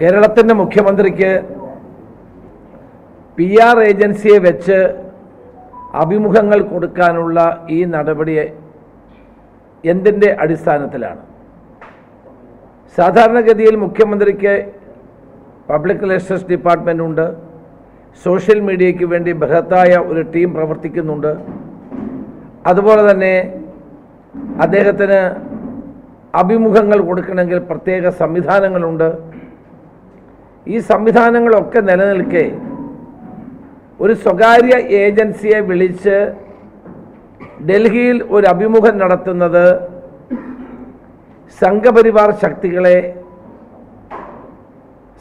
കേരളത്തിന്റെ മുഖ്യമന്ത്രിക്ക് P R ഏജൻസിയെ വെച്ച് അഭിമുഖങ്ങൾ കൊടുക്കാനുള്ള ഈ നടപടി എന്തിന്റെ അടിസ്ഥാനത്തിലാണ്? സാധാരണഗതിയിൽ മുഖ്യമന്ത്രിക്ക് പബ്ലിക് റിലേഷൻസ് ഡിപ്പാർട്ട്മെന്റ് ഉണ്ട് സോഷ്യൽ മീഡിയയ്ക്ക് വേണ്ടി ബൃഹത്തായ ഒരു ടീം പ്രവർത്തിക്കുന്നുണ്ട്. അതുപോലെ തന്നെ അദ്ദേഹത്തിന് അഭിമുഖങ്ങൾ കൊടുക്കണമെങ്കിൽ പ്രത്യേക സംവിധാനങ്ങളുണ്ട്. ഈ സംവിധാനങ്ങളൊക്കെ നിലനിൽക്കെ ഒരു സ്വകാര്യ ഏജൻസിയെ വിളിച്ച് ഡൽഹിയിൽ ഒരു അഭിമുഖം നടത്തുന്നത് സംഘപരിവാർ ശക്തികളെ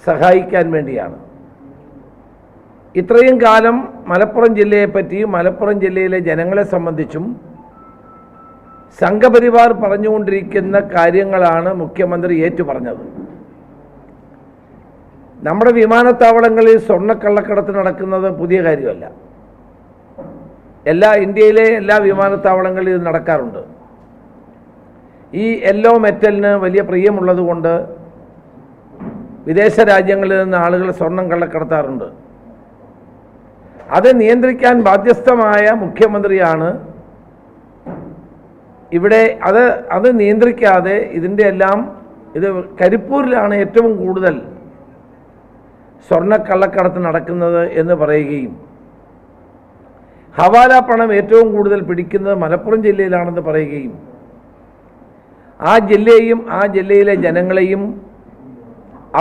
സഹായിക്കാൻ വേണ്ടിയാണ്. ഇത്രയും കാലം മലപ്പുറം ജില്ലയെപ്പറ്റിയും മലപ്പുറം ജില്ലയിലെ ജനങ്ങളെ സംബന്ധിച്ചും സംഘപരിവാർ പറഞ്ഞുകൊണ്ടിരിക്കുന്ന കാര്യങ്ങളാണ് മുഖ്യമന്ത്രി ഏറ്റുപറഞ്ഞത് നമ്മുടെ വിമാനത്താവളങ്ങളിൽ സ്വർണക്കള്ളക്കടത്ത് നടക്കുന്നത് പുതിയ കാര്യമല്ല. എല്ലാ ഇന്ത്യയിലെ എല്ലാ വിമാനത്താവളങ്ങളിലും ഇത് നടക്കാറുണ്ട്. ഈ യെല്ലോ മെറ്റലിന് വലിയ പ്രിയമുള്ളതുകൊണ്ട് വിദേശ രാജ്യങ്ങളിൽ നിന്ന് ആളുകൾ സ്വർണം കള്ളക്കടത്താറുണ്ട്. അത് നിയന്ത്രിക്കാൻ ബാധ്യസ്ഥമായ മുഖ്യമന്ത്രിയാണ്. ഇവിടെ അത് അത് നിയന്ത്രിക്കാതെ ഇതിന്റെ എല്ലാം ഇത് കരിപ്പൂരിലാണ് ഏറ്റവും കൂടുതൽ സ്വർണക്കള്ളക്കടത്ത് നടക്കുന്നത് എന്ന് പറയുകയും ഹവാല പണം ഏറ്റവും കൂടുതൽ പിടിക്കുന്നത് മലപ്പുറം ജില്ലയിലാണെന്ന് പറയുകയും ആ ജില്ലയെയും ആ ജില്ലയിലെ ജനങ്ങളെയും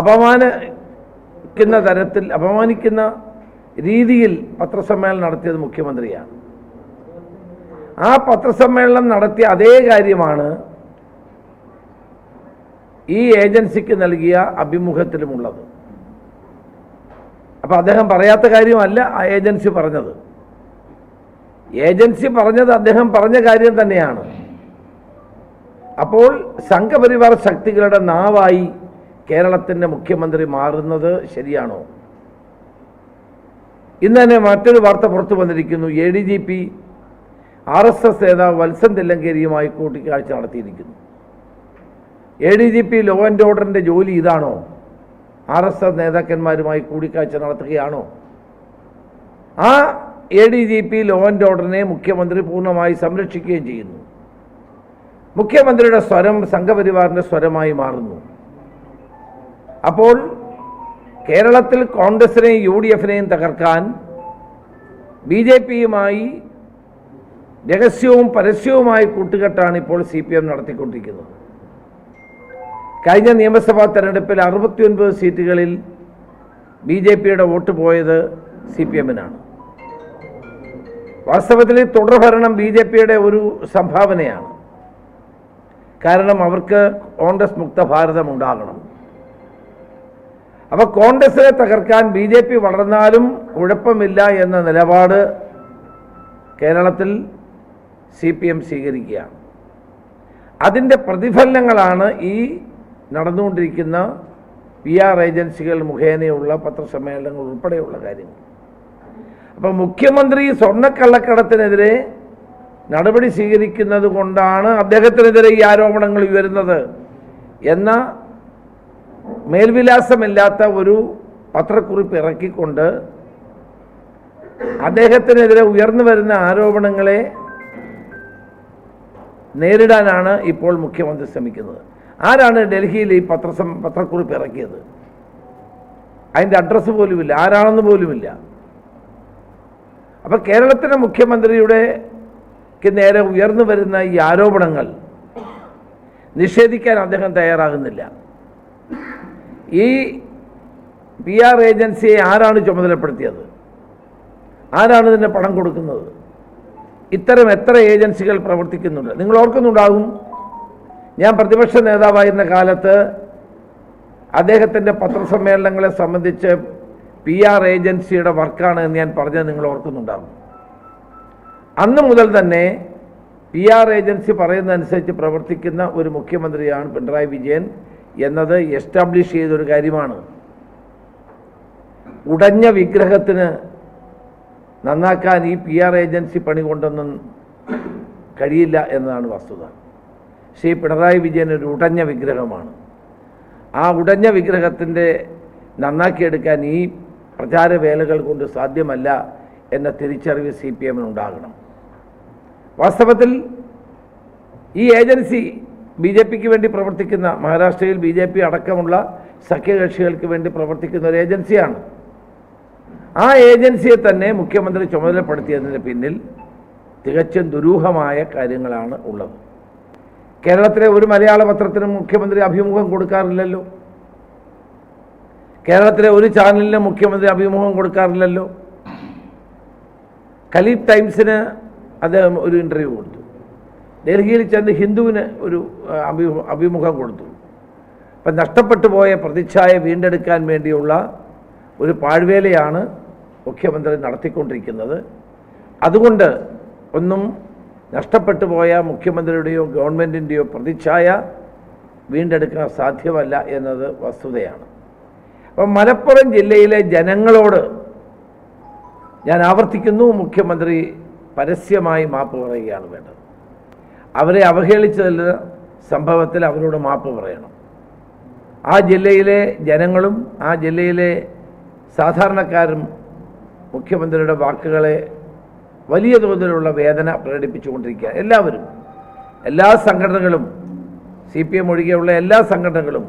അപമാനിക്കുന്ന തരത്തിൽ അപമാനിക്കുന്ന രീതിയിൽ പത്രസമ്മേളനം നടത്തിയത് മുഖ്യമന്ത്രിയാണ്. ആ പത്രസമ്മേളനം നടത്തിയ അതേ കാര്യമാണ് ഈ ഏജൻസിക്ക് നൽകിയ അഭിമുഖത്തിലുമുള്ളത്. അപ്പോൾ അദ്ദേഹം പറയാത്ത കാര്യമല്ല ആ ഏജൻസി പറഞ്ഞത്. ഏജൻസി പറഞ്ഞത് അദ്ദേഹം പറഞ്ഞ കാര്യം തന്നെയാണ്. അപ്പോൾ സംഘപരിവാർ ശക്തികളുടെ നാവായി കേരളത്തിന്റെ മുഖ്യമന്ത്രി മാറുന്നത് ശരിയാണോ? ഇന്ന് തന്നെ മറ്റൊരു വാർത്ത പുറത്തു വന്നിരിക്കുന്നു. A D G P R S S നേതാവ് വത്സൻ തെല്ലങ്കേരിയുമായി കൂട്ടിക്കാഴ്ച നടത്തിയിരിക്കുന്നു. A D G P law and ഓർഡറിന്റെ ജോലി ഇതാണോ? ആർ എസ് എസ് നേതാക്കന്മാരുമായി കൂടിക്കാഴ്ച നടത്തുകയാണോ? ആ A D G P law and ഓർഡറിനെ മുഖ്യമന്ത്രി പൂർണമായി സംരക്ഷിക്കുകയും ചെയ്യുന്നു. മുഖ്യമന്ത്രിയുടെ സ്വരം സംഘപരിവാറിന്റെ സ്വരമായി മാറുന്നു. അപ്പോൾ കേരളത്തിൽ കോൺഗ്രസിനെയും യു ഡി എഫിനെയും തകർക്കാൻ ബി ജെ പിയുമായി രഹസ്യവും പരസ്യവുമായി കൂട്ടുകെട്ടാണ് ഇപ്പോൾ സി പി എം നടത്തിക്കൊണ്ടിരിക്കുന്നത്. കഴിഞ്ഞ നിയമസഭാ തെരഞ്ഞെടുപ്പിൽ അറുപത്തിയൊൻപത് സീറ്റുകളിൽ ബി ജെ പിയുടെ വോട്ട് പോയത് സി പി എമ്മിനാണ്. വാസ്തവത്തിൽ തുടർഭരണം ബി ജെ പിയുടെ ഒരു സംഭാവനയാണ്. കാരണം അവർക്ക് കോൺഗ്രസ് മുക്ത ഭാരതം ഉണ്ടാകണം. അപ്പോൾ കോൺഗ്രസിനെ തകർക്കാൻ ബി ജെ പി വളർന്നാലും കുഴപ്പമില്ല എന്ന നിലപാട് കേരളത്തിൽ സി പി എം സ്വീകരിക്കുകയാണ്. അതിന്റെ പ്രതിഫലനങ്ങളാണ് ഈ നടന്നുകൊണ്ടിരിക്കുന്ന പി ആർ ഏജൻസികൾ മുഖേനയുള്ള പത്രസമ്മേളനങ്ങൾ ഉൾപ്പെടെയുള്ള കാര്യങ്ങൾ. അപ്പം മുഖ്യമന്ത്രി സ്വർണക്കള്ളക്കടത്തിനെതിരെ നടപടി സ്വീകരിക്കുന്നത് കൊണ്ടാണ് അദ്ദേഹത്തിനെതിരെ ഈ ആരോപണങ്ങൾ ഉയരുന്നത് എന്ന മേൽവിലാസമില്ലാത്ത ഒരു പത്രക്കുറിപ്പ് ഇറക്കിക്കൊണ്ട് അദ്ദേഹത്തിനെതിരെ ഉയർന്നു വരുന്ന ആരോപണങ്ങളെ നേരിടാനാണ് ഇപ്പോൾ മുഖ്യമന്ത്രി ശ്രമിക്കുന്നത്. ആരാണ് ഡൽഹിയിൽ ഈ പത്രസം പത്രക്കുറിപ്പ് ഇറക്കിയത്? അതിന്റെ അഡ്രസ്സ് പോലുമില്ല. ആരാണെന്ന് പോലുമില്ല. അപ്പോൾ കേരളത്തിലെ മുഖ്യമന്ത്രിയുടെ നേരെ ഉയർന്നു വരുന്ന ഈ ആരോപണങ്ങൾ നിഷേധിക്കാൻ അദ്ദേഹം തയ്യാറാകുന്നില്ല. ഈ പി ആർ ഏജൻസിയെ ആരാണ് ചുമതലപ്പെടുത്തിയത്? ആരാണ് ഇതിന്റെ പണം കൊടുക്കുന്നത്? ഇത്തരം എത്ര ഏജൻസികൾ പ്രവർത്തിക്കുന്നുണ്ട്? നിങ്ങൾ ഓർക്കുന്നുണ്ടാകും ഞാൻ പ്രതിപക്ഷ നേതാവായിരുന്ന കാലത്ത് അദ്ദേഹത്തിന്റെ പത്രസമ്മേളനങ്ങളെ സംബന്ധിച്ച് പി ആർ ഏജൻസിയുടെ വർക്കാണ് എന്ന് ഞാൻ പറഞ്ഞത് നിങ്ങൾ ഓർക്കുന്നുണ്ടാകും അന്ന് മുതൽ തന്നെ പി ആർ ഏജൻസി പറയുന്നതനുസരിച്ച് പ്രവർത്തിക്കുന്ന ഒരു മുഖ്യമന്ത്രിയാണ് പിണറായി വിജയൻ എന്നത് എസ്റ്റാബ്ലിഷ് ചെയ്തൊരു കാര്യമാണ്. ഉടഞ്ഞ വിഗ്രഹത്തിന് നന്നാക്കാൻ ഈ പി ആർ ഏജൻസി പണി കൊണ്ടൊന്നും കഴിയില്ല എന്നതാണ് വസ്തുത. ശ്രീ പിണറായി വിജയൻ ഒരു ഉടഞ്ഞ വിഗ്രഹമാണ്. ആ ഉടഞ്ഞ വിഗ്രഹത്തിന്റെ നന്നാക്കിയെടുക്കാൻ ഈ പ്രചാരവേലകൾ കൊണ്ട് സാധ്യമല്ല എന്ന തിരിച്ചറിവ് സി പി എമ്മിനുണ്ടാകണം വാസ്തവത്തിൽ ഈ ഏജൻസി ബി ജെ പിക്ക് വേണ്ടി പ്രവർത്തിക്കുന്ന മഹാരാഷ്ട്രയിൽ ബി ജെ പി അടക്കമുള്ള സഖ്യകക്ഷികൾക്ക് വേണ്ടി പ്രവർത്തിക്കുന്ന ഒരു ഏജൻസിയാണ്. ആ ഏജൻസിയെ തന്നെ മുഖ്യമന്ത്രി ചുമതലപ്പെടുത്തിയതിന് പിന്നിൽ തികച്ചും ദുരൂഹമായ കാര്യങ്ങളാണ് ഉള്ളത്. കേരളത്തിലെ ഒരു മലയാള പത്രത്തിനും മുഖ്യമന്ത്രി അഭിമുഖം കൊടുക്കാറില്ലല്ലോ. കേരളത്തിലെ ഒരു ചാനലിനും മുഖ്യമന്ത്രി അഭിമുഖം കൊടുക്കാറില്ലല്ലോ. ഖലീഫ് ടൈംസിന് അദ്ദേഹം ഒരു ഇന്റർവ്യൂ കൊടുത്തു. ഡൽഹിയിൽ ചെന്ന് ഹിന്ദുവിന് ഒരു അഭിമുഖം കൊടുത്തു. അപ്പം നഷ്ടപ്പെട്ടു പോയ പ്രതിച്ഛായ വീണ്ടെടുക്കാൻ വേണ്ടിയുള്ള ഒരു പാഴ്വേലയാണ് മുഖ്യമന്ത്രി നടത്തിക്കൊണ്ടിരിക്കുന്നത്. അതുകൊണ്ട് ഒന്നും നഷ്ടപ്പെട്ടു പോയ മുഖ്യമന്ത്രിയുടെയോ ഗവൺമെന്റിന്റെയോ പ്രതിച്ഛായ വീണ്ടെടുക്കാൻ സാധ്യമല്ല എന്നത് വസ്തുതയാണ്. അപ്പം മലപ്പുറം ജില്ലയിലെ ജനങ്ങളോട് ഞാൻ ആവർത്തിക്കുന്നു മുഖ്യമന്ത്രി പരസ്യമായി മാപ്പ് പറയുകയാണ് വേണ്ടത്. അവരെ അവഹേളിച്ചതിൽ സംഭവത്തിൽ അവരോട് മാപ്പ് പറയണം. ആ ജില്ലയിലെ ജനങ്ങളും ആ ജില്ലയിലെ സാധാരണക്കാരും മുഖ്യമന്ത്രിയുടെ വാക്കുകളെ വലിയ തോതിലുള്ള വേദന പ്രകടിപ്പിച്ചുകൊണ്ടിരിക്കുക എല്ലാവരും എല്ലാ സംഘടനകളും സി പി എം ഒഴികെയുള്ള എല്ലാ സംഘടനകളും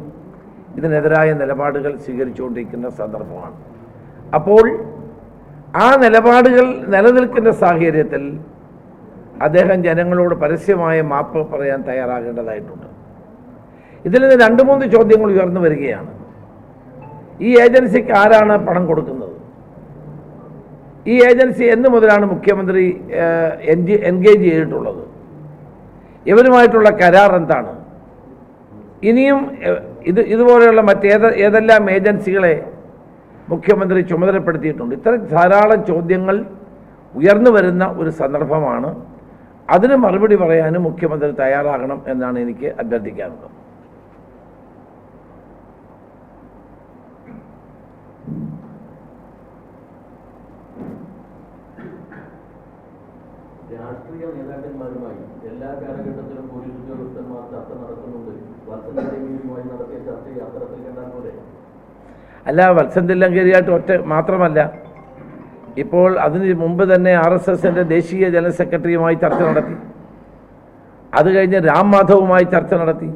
ഇതിനെതിരായ നിലപാടുകൾ സ്വീകരിച്ചുകൊണ്ടിരിക്കുന്ന സന്ദർഭമാണ്. അപ്പോൾ ആ നിലപാടുകൾ നിലനിൽക്കുന്ന സാഹചര്യത്തിൽ അദ്ദേഹം ജനങ്ങളോട് പരസ്യമായ മാപ്പ് പറയാൻ തയ്യാറാകേണ്ടതായിട്ടുണ്ട്. ഇതിൽ നിന്ന് രണ്ട് മൂന്ന് ചോദ്യങ്ങൾ ഉയർന്നു വരികയാണ്. ഈ ഏജൻസിക്ക് ആരാണ് പണം കൊടുക്കുന്നത്? ഈ ഏജൻസി എന്ന് മുതലാണ് മുഖ്യമന്ത്രി എൻഗേജ് ചെയ്തിട്ടുള്ളത്. ഇവരുമായിട്ടുള്ള കരാർ എന്താണ്? ഇനിയും ഇത് ഇതുപോലെയുള്ള മറ്റേത് ഏതെല്ലാം ഏജൻസികളെ മുഖ്യമന്ത്രി ചുമതലപ്പെടുത്തിയിട്ടുണ്ട്? ഇത്തരം ധാരാളം ചോദ്യങ്ങൾ ഉയർന്നു വരുന്ന ഒരു സന്ദർഭമാണ്. അതിന് മറുപടി പറയാനും മുഖ്യമന്ത്രി തയ്യാറാകണം എന്നാണ് എനിക്ക് അഭ്യർത്ഥിക്കാനുള്ളത്. രാഷ്ട്രീയ നേതാക്കന്മാരുമായി എല്ലാ കാലഘട്ടത്തിലും പോലീസ് ഉദ്യോഗസ്ഥന്മാർ ചർച്ച നടത്തുന്നുണ്ട്. വർഷങ്ങളിലുമായി നടത്തിയ ചർച്ചയെ അത്തരത്തിൽ കണ്ടാൽ പോലെ അല്ല വത്സന്തില്ലങ്കരിയായിട്ട് ഒറ്റ മാത്രമല്ല. ഇപ്പോൾ അതിന് മുമ്പ് തന്നെ ആർ എസ് എസിന്റെ ദേശീയ ജനറൽ സെക്രട്ടറിയുമായി ചർച്ച നടത്തി. അത് കഴിഞ്ഞ് രാം മാധവുമായി ചർച്ച നടത്തി.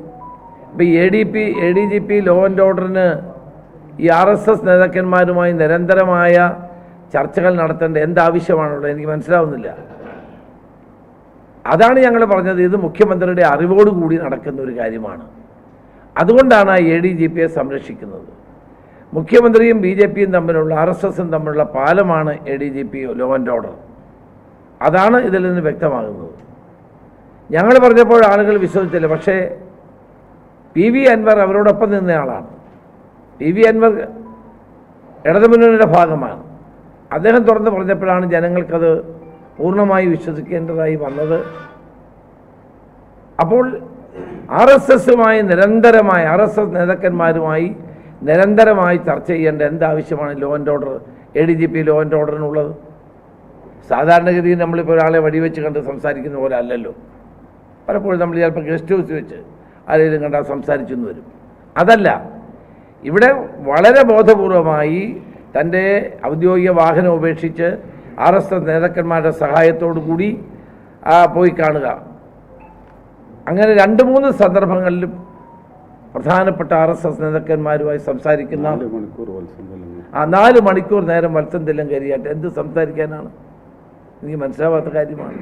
ഇപ്പോൾ A D P A D G P law and ഓർഡറിന് ഈ ആർ എസ് എസ് നേതാക്കന്മാരുമായി നിരന്തരമായ ചർച്ചകൾ നടത്തേണ്ട എന്താവശ്യമാണുള്ളത് എനിക്ക് മനസ്സിലാവുന്നില്ല. അതാണ് ഞങ്ങൾ പറഞ്ഞത് ഇത് മുഖ്യമന്ത്രിയുടെ അറിവോടുകൂടി നടക്കുന്ന ഒരു കാര്യമാണ്. അതുകൊണ്ടാണ് എ ഡി ജി പിയെ സംരക്ഷിക്കുന്നത്. മുഖ്യമന്ത്രിയും ബി ജെ പിയും തമ്മിലുള്ള ആർ എസ് എസും തമ്മിലുള്ള പാലമാണ് A D G P law and order അതാണ് ഇതിൽ നിന്ന് വ്യക്തമാകുന്നത്. ഞങ്ങൾ പറഞ്ഞപ്പോൾ ആളുകൾ വിശ്വസിച്ചില്ല. പക്ഷേ പി വി അൻവർ അവരോടൊപ്പം നിന്നയാളാണ് പി വി അൻവർ ഇടതുമുന്നണിയുടെ ഭാഗമാണ്. അദ്ദേഹം തുറന്ന് പറഞ്ഞപ്പോഴാണ് ജനങ്ങൾക്കത് പൂർണമായി വിശ്വസിക്കേണ്ടതായി വന്നത്. അപ്പോൾ ആർ എസ് എസുമായി നിരന്തരമായി ആർ എസ് എസ് നേതാക്കന്മാരുമായി നിരന്തരമായി ചർച്ച ചെയ്യേണ്ട എന്താവശ്യമാണ് law and order A D G P law and ഓർഡറിനുള്ളത് സാധാരണഗതിയിൽ നമ്മളിപ്പോൾ ഒരാളെ വടിവെച്ച് കണ്ട് സംസാരിക്കുന്ന പോലെ അല്ലല്ലോ. പലപ്പോഴും നമ്മൾ ചിലപ്പോൾ ഗസ്റ്റ് ഹൗസ് വെച്ച് ആരെങ്കിലും കണ്ടാൽ സംസാരിച്ചെന്ന് വരും. അതല്ല ഇവിടെ വളരെ ബോധപൂർവമായി തന്റെ ഔദ്യോഗിക വാഹനം ഉപേക്ഷിച്ച് ആർ എസ് എസ് നേതാക്കന്മാരുടെ സഹായത്തോടു കൂടി ആ, പോയി കാണുക. അങ്ങനെ രണ്ട് മൂന്ന് സന്ദർഭങ്ങളിലും പ്രധാനപ്പെട്ട ആർ എസ് എസ് നേതാക്കന്മാരുമായി സംസാരിക്കുന്ന ആ നാല് മണിക്കൂർ നേരം വത്സം തെല്ലും കരിയാട്ട് എന്ത് സംസാരിക്കാനാണ്? എനിക്ക് മനസ്സിലാവാത്ത കാര്യമാണ്.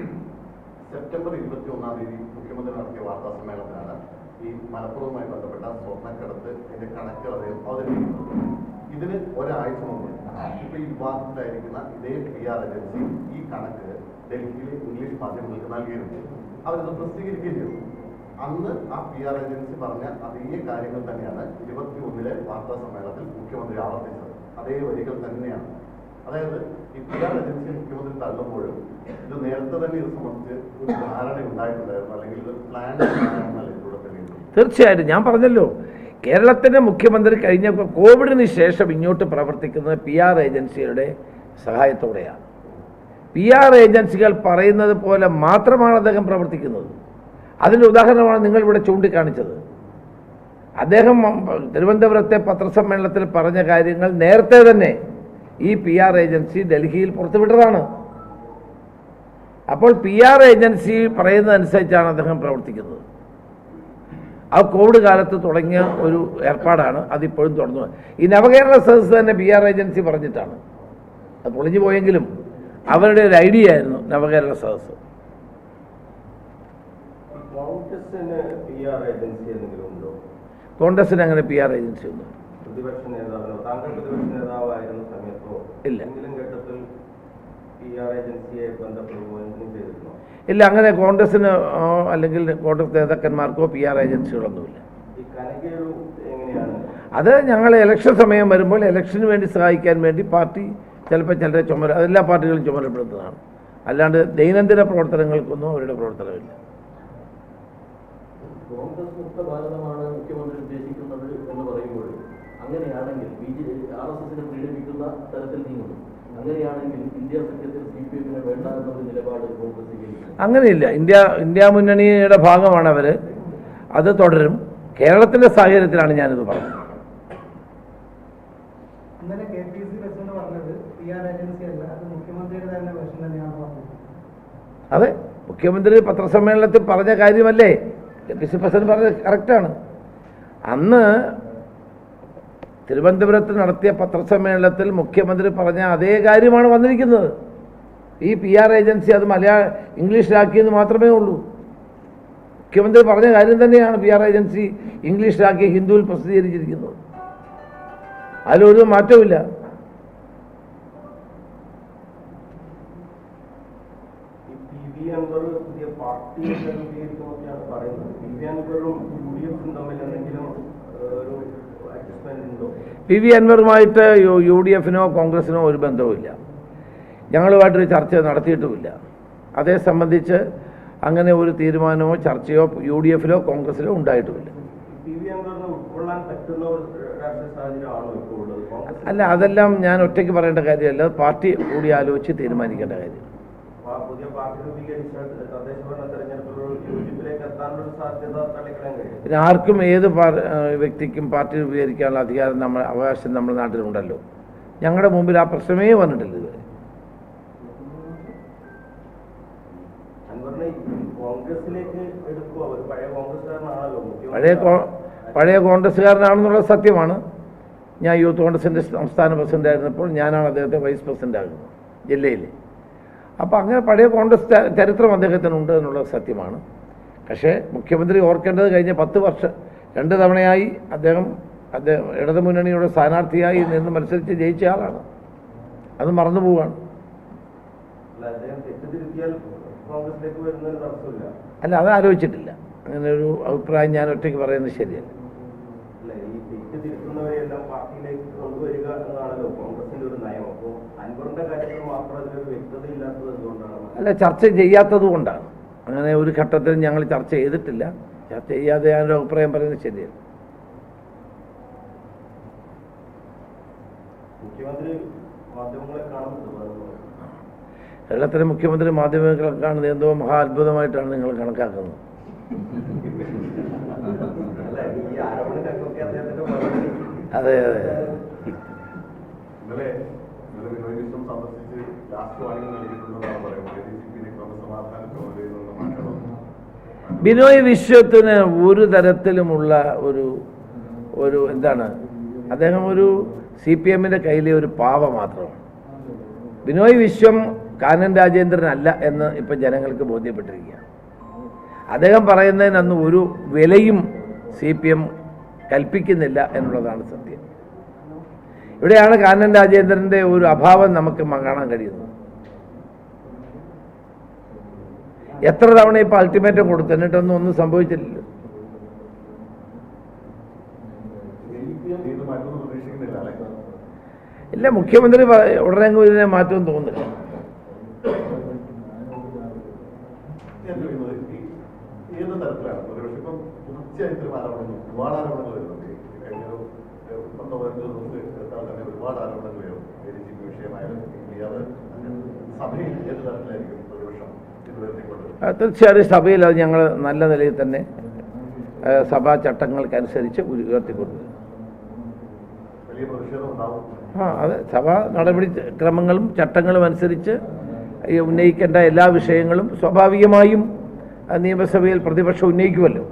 സെപ്റ്റംബർ ഇരുപത്തി ഒന്നാം തീയതി മുഖ്യമന്ത്രി നടത്തിയ വാർത്താ സമ്മേളനത്തിലാണ് ഈ മലപ്പുറവുമായി ബന്ധപ്പെട്ട സ്വർണക്കടത്ത് കണക്കുകൾ അവതരിപ്പിക്കുന്നത്. ഇതിന് ഒരാഴ്ച മുമ്പ്. ഇപ്പൊ ഈ വിഭാഗത്തിലായിരിക്കുന്ന ഇതേ പി ആർ ഏജൻസി ഈ കണക്ക് ഡൽഹിയിലെ ഇംഗ്ലീഷ് മാധ്യമങ്ങൾക്ക് നൽകിയിരുന്നു അവരത് പ്രസിദ്ധീകരിക്കുകയും ചെയ്തു. അന്ന് ആ പി ആർ ഏജൻസി പറഞ്ഞ അതേ കാര്യങ്ങൾ തന്നെയാണ് ഇരുപത്തി ഒന്നിലെ വാർത്താ സമ്മേളനത്തിൽ മുഖ്യമന്ത്രി ആവർത്തിച്ചത്. അതേ വരികൾ തന്നെയാണ്. അതായത് ഈ പി ആർ ഏജൻസി മുഖ്യമന്ത്രി തള്ളുമ്പോഴും ഇത് നേരത്തെ തന്നെ ഇത് സംബന്ധിച്ച് ഒരു ധാരണ ഉണ്ടായിട്ടുണ്ടായിരുന്നു അല്ലെങ്കിൽ ഇത് പ്ലാൻ തീർച്ചയായിട്ടും. ഞാൻ പറഞ്ഞല്ലോ. കേരളത്തിന്റെ മുഖ്യമന്ത്രി കഴിഞ്ഞ കോവിഡിന് ശേഷം ഇങ്ങോട്ട് പ്രവർത്തിക്കുന്നത് പി ആർ ഏജൻസികളുടെ സഹായത്തോടെയാണ്. പി ആർ ഏജൻസികൾ പറയുന്നത് പോലെ മാത്രമാണ് അദ്ദേഹം പ്രവർത്തിക്കുന്നത്. അതിന്റെ ഉദാഹരണമാണ് നിങ്ങൾ ഇവിടെ ചൂണ്ടിക്കാണിച്ചത്. അദ്ദേഹം തിരുവനന്തപുരത്തെ പത്രസമ്മേളനത്തിൽ പറഞ്ഞ കാര്യങ്ങൾ നേരത്തെ തന്നെ ഈ പി ആർ ഏജൻസി ഡൽഹിയിൽ പുറത്തുവിട്ടതാണ്. അപ്പോൾ പി ആർ ഏജൻസി പറയുന്നതനുസരിച്ചാണ് അദ്ദേഹം പ്രവർത്തിക്കുന്നത്. ആ കോവിഡ് കാലത്ത് തുടങ്ങിയ ഒരു ഏർപ്പാടാണ് അതിപ്പോഴും തുടർന്നു ഈ നവകേരള സദസ് തന്നെ പി ആർ ഏജൻസി പറഞ്ഞിട്ടാണ്. അത് പൊളിഞ്ഞു പോയെങ്കിലും അവരുടെ ഒരു ഐഡിയ ആയിരുന്നു നവകേരള സദസ് കോൺഗ്രസിന് അങ്ങനെ പി ആർ ഏജൻസി ഒന്നും ഇല്ല. ഇല്ല അങ്ങനെ കോൺഗ്രസിന് അല്ലെങ്കിൽ കോൺഗ്രസ് നേതാക്കന്മാർക്കോ പി ആർ ഏജൻസികളൊന്നുമില്ല. ഈ കനകേളു എങ്ങനെയാണ്? അത് ഞങ്ങൾ ഇലക്ഷൻ സമയം വരുമ്പോൾ ഇലക്ഷന് വേണ്ടി സഹായിക്കാൻ വേണ്ടി പാർട്ടി ചിലപ്പോൾ ചിലരെ ചുമര എല്ലാ പാർട്ടികളും ചുമതലപ്പെടുത്തുന്നതാണ് അല്ലാണ്ട് ദൈനംദിന പ്രവർത്തനങ്ങൾക്കൊന്നും അവരുടെ പ്രവർത്തനമില്ല. കോൺഗ്രസ് മുക്ത ഭാരതമാണ് മുഖ്യമന്ത്രി ഉദ്ദേശിക്കുന്നത് എന്ന് പറയുമ്പോൾ അങ്ങനെയാണെങ്കിൽ ബി ജെ ആർ എസ് എസിനെ പീഡിപ്പിക്കുന്ന തരത്തിൽ നീങ്ങുന്നു. അങ്ങനെയാണെങ്കിൽ ഇന്ത്യ സഖ്യത്തിൽ സി പി എമ്മിന് വേണ്ട എന്നൊരു നിലപാട് കോൺഗ്രസ് അങ്ങനെയില്ല. ഇന്ത്യ ഇന്ത്യ മുന്നണിയുടെ ഭാഗമാണ് അവർ അത് തുടരും. കേരളത്തിന്റെ സാഹചര്യത്തിലാണ് ഞാനിത് പറഞ്ഞത്. ഇന്നലെ കെ പി സി പ്രസിഡന്റ് പറഞ്ഞത് പി ആർ ഏജൻസി അല്ല അത് മുഖ്യമന്ത്രിയുടെ തന്നെ വേഷം തന്നെയാണ് പറഞ്ഞത് അതെ. മുഖ്യമന്ത്രി പത്രസമ്മേളനത്തിൽ പറഞ്ഞ കാര്യമല്ലേ? കെ പി സി പ്രസിഡന്റ് പറഞ്ഞത് കറക്റ്റാണ് അന്ന് തിരുവനന്തപുരത്ത് നടത്തിയ പത്രസമ്മേളനത്തിൽ മുഖ്യമന്ത്രി പറഞ്ഞ അതേ കാര്യമാണ് വന്നിരിക്കുന്നത്. ഈ പി ആർ ഏജൻസി അത് മലയാള ഇംഗ്ലീഷിലാക്കിയെന്ന് മാത്രമേ ഉള്ളൂ. മുഖ്യമന്ത്രി പറഞ്ഞ കാര്യം തന്നെയാണ് പി ആർ ഏജൻസി ഇംഗ്ലീഷിലാക്കി ഹിന്ദുവിൽ പ്രസിദ്ധീകരിച്ചിരിക്കുന്നത്. അതിലൊരു മാറ്റവുമില്ല ഈ പി വി അൻവർ പുതിയ പാർട്ടിയെ രൂപീകരിക്കുമെന്നൊക്കെയാണ് പറയുന്നത് പി വി അൻവറും യു ഡി എഫും തമ്മിൽ എന്തെങ്കിലും ഏഹ്, ഒരു അഡ്ജസ്റ്റ്മെന്റ് ഉണ്ടോ പി വി അൻവറുമായിട്ട് യു ഡി എഫിനോ കോൺഗ്രസിനോ ഒരു ബന്ധവുമില്ല. ഞങ്ങളുമായിട്ടൊരു ചർച്ച നടത്തിയിട്ടുമില്ല. അതേ സംബന്ധിച്ച് അങ്ങനെ ഒരു തീരുമാനമോ ചർച്ചയോ യു ഡി എഫിലോ കോൺഗ്രസിലോ ഉണ്ടായിട്ടുമില്ല അല്ല അതെല്ലാം ഞാൻ ഒറ്റയ്ക്ക് പറയേണ്ട കാര്യമല്ല. പാർട്ടി കൂടി ആലോചിച്ച് തീരുമാനിക്കേണ്ട കാര്യം. പുതിയ പാർട്ടി രൂപീകരിച്ച തദ്ദേശ ഭരണ തെരഞ്ഞെടുപ്പിൽ പിന്നെ ആർക്കും ഏത് വ്യക്തിക്കും പാർട്ടി രൂപീകരിക്കാനുള്ള അധികാരം നമ്മൾ അവകാശം നമ്മുടെ നാട്ടിലുണ്ടല്ലോ. ഞങ്ങളുടെ മുമ്പിൽ ആ പ്രശ്നമേ വന്നിട്ടില്ല ഇതുവരെ. പഴയ പഴയ കോൺഗ്രസ്സുകാരനാണെന്നുള്ള സത്യമാണ്. ഞാൻ യൂത്ത് കോൺഗ്രസിന്റെ സംസ്ഥാന പ്രസിഡന്റ് ആയിരുന്നപ്പോൾ ഞാനാണ് അദ്ദേഹത്തെ വൈസ് പ്രസിഡന്റ് ആകുന്നത് ജില്ലയിൽ അപ്പോൾ അങ്ങനെ പഴയ കോൺഗ്രസ് ചരിത്രം അദ്ദേഹത്തിനുണ്ട് എന്നുള്ളത് സത്യമാണ്. പക്ഷേ മുഖ്യമന്ത്രി ഓർക്കേണ്ടത് കഴിഞ്ഞ പത്ത് വർഷം രണ്ട് തവണയായി അദ്ദേഹം അദ്ദേഹം ഇടതുമുന്നണിയുടെ സ്ഥാനാർത്ഥിയായി നിന്ന് മത്സരിച്ച് ജയിച്ച ആളാണ്. അത് മറന്നു പോവുകയാണ് അല്ല അത് ആലോചിച്ചിട്ടില്ല. അങ്ങനെ ഒരു അഭിപ്രായം ഞാൻ ഒറ്റയ്ക്ക് പറയുന്നത് ശരിയല്ല. അല്ല ചർച്ച ചെയ്യാത്തത് കൊണ്ടാണ്. അങ്ങനെ ഒരു ഘട്ടത്തിൽ ഞങ്ങൾ ചർച്ച ചെയ്തിട്ടില്ല. ചർച്ച ചെയ്യാതെ ഞാൻ ഒരു അഭിപ്രായം പറയുന്നത് ശരിയല്ല. കേരളത്തിലെ മുഖ്യമന്ത്രി മാധ്യമങ്ങളെ കാണുന്നത് എന്തോ മഹാ അത്ഭുതമായിട്ടാണ് നിങ്ങൾ കണക്കാക്കുന്നത്. അതെ അതെ. ഇന്നലെ ഇന്നലെ വിനോദ് സന്ദർശിച്ച് ലാസ്റ്റ് വാണിംഗ് നൽകിയിട്ടുണ്ടെന്നാണ് പറയുന്നത്. എ ഡി സി പിന്നെ ക്രമസമാധാന നിന്ന് മാറ്റണം ബിനോയ് വിശ്വത്തിന് ഒരു തരത്തിലുമുള്ള ഒരു ഒരു എന്താണ്? അദ്ദേഹം ഒരു സി പി എമ്മിന്റെ കയ്യിലെ ഒരു പാവ മാത്രമാണ് ബിനോയ് വിശ്വം കാനൻ രാജേന്ദ്രൻ അല്ല എന്ന് ഇപ്പം ജനങ്ങൾക്ക് ബോധ്യപ്പെട്ടിരിക്കുകയാണ്. അദ്ദേഹം പറയുന്നതിനന്ന് ഒരു വിലയും സി പി എം കൽപ്പിക്കുന്നില്ല എന്നുള്ളതാണ് സത്യം. ഇവിടെയാണ് കാനൻ രാജേന്ദ്രന്റെ ഒരു അഭാവം നമുക്ക് കാണാൻ കഴിയുന്നത്. എത്ര തവണ ഇപ്പൊ അൾട്ടിമേറ്റം കൊടുത്തു? എന്നിട്ടൊന്നും ഒന്നും അല്ലേ ഇല്ല മുഖ്യമന്ത്രി ഉടനെ ഇതിനെ മാറ്റുമെന്ന് തോന്നുന്നില്ല. ഏത് തരത്തിലാണ്? ഇപ്പം ഒരുപാട് ആരോപണങ്ങൾ വരും എ ഡി ജി പി വിഷയമായാലും അത് സഭയിൽ ഏത് തരത്തിലായിരിക്കും പ്രതിപക്ഷം ഇത് ഉയർത്തിക്കൊണ്ട് തീർച്ചയായും സഭയിൽ അത് ഞങ്ങൾ നല്ല നിലയിൽ തന്നെ സഭാ ചട്ടങ്ങൾക്കനുസരിച്ച് ഉയ- ഉയർത്തിക്കൊണ്ടുവരും വലിയ പ്രതിഷേധം ഉണ്ടാവും. ആ അതെ. സഭാ നടപടി ക്രമങ്ങളും ചട്ടങ്ങളും അനുസരിച്ച് ഉന്നയിക്കേണ്ട എല്ലാ വിഷയങ്ങളും സ്വാഭാവികമായും നിയമസഭയിൽ പ്രതിപക്ഷം ഉന്നയിക്കുമല്ലോ.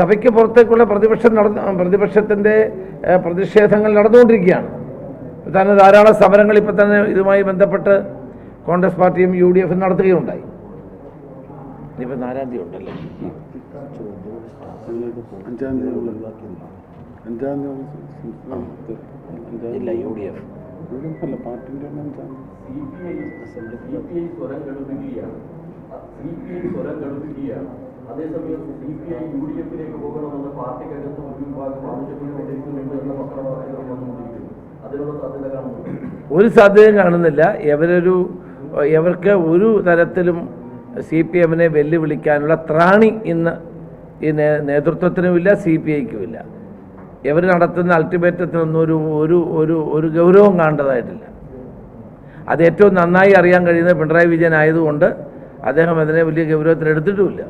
സഭയ്ക്ക് പുറത്തേക്കുള്ള പ്രതിപക്ഷം നടന്ന പ്രതിപക്ഷത്തിന്റെ പ്രതിഷേധങ്ങൾ നടന്നുകൊണ്ടിരിക്കുകയാണ്. ഇപ്പം തന്നെ ധാരാളം സമരങ്ങൾ ഇപ്പം തന്നെ ഇതുമായി ബന്ധപ്പെട്ട് കോൺഗ്രസ് പാർട്ടിയും യു ഡി എഫും നടത്തുകയുണ്ടായി. ഇപ്പം നാലാം തീയതി ഉണ്ടല്ലോ. അഞ്ചാം തീയതി അഞ്ചാം തീയതി സംസ്ഥാനത്ത് അഞ്ചാം ഇല്ല യു ഡി എഫ് പാർട്ടിന്റെ അതേസമയം C P I U D എഫിലേക്ക് പോകണമെന്ന് പാർട്ടിക്കകത്ത് ഒരു വിഭാഗം ആവശ്യപ്പെട്ടുകൊണ്ടിരിക്കുന്നുണ്ട് എന്ന പത്രവാർത്തകൾ വന്നുകൊണ്ടിരിക്കുന്നു. അതിനുള്ള സാധ്യത കാണുന്നു ഒരു സാധ്യതയും കാണുന്നില്ല. ഇവരൊരു ഇവർക്ക് ഒരു തരത്തിലും സി പി എമ്മിനെ വെല്ലുവിളിക്കാനുള്ള ത്രാണി ഇന്ന് ഈ നേതൃത്വത്തിനുമില്ല സി പി ഐക്കുമില്ല ഇവർ നടത്തുന്ന അൾട്ടിമേറ്റത്തിനൊന്നും ഒരു ഒരു ഒരു ഒരു ഗൗരവം കാണേണ്ടതായിട്ടില്ല അത് ഏറ്റവും നന്നായി അറിയാൻ കഴിയുന്നത് പിണറായി വിജയൻ ആയതുകൊണ്ട് അദ്ദേഹം അതിനെ വലിയ ഗൗരവത്തിൽ എടുത്തിട്ടുമില്ല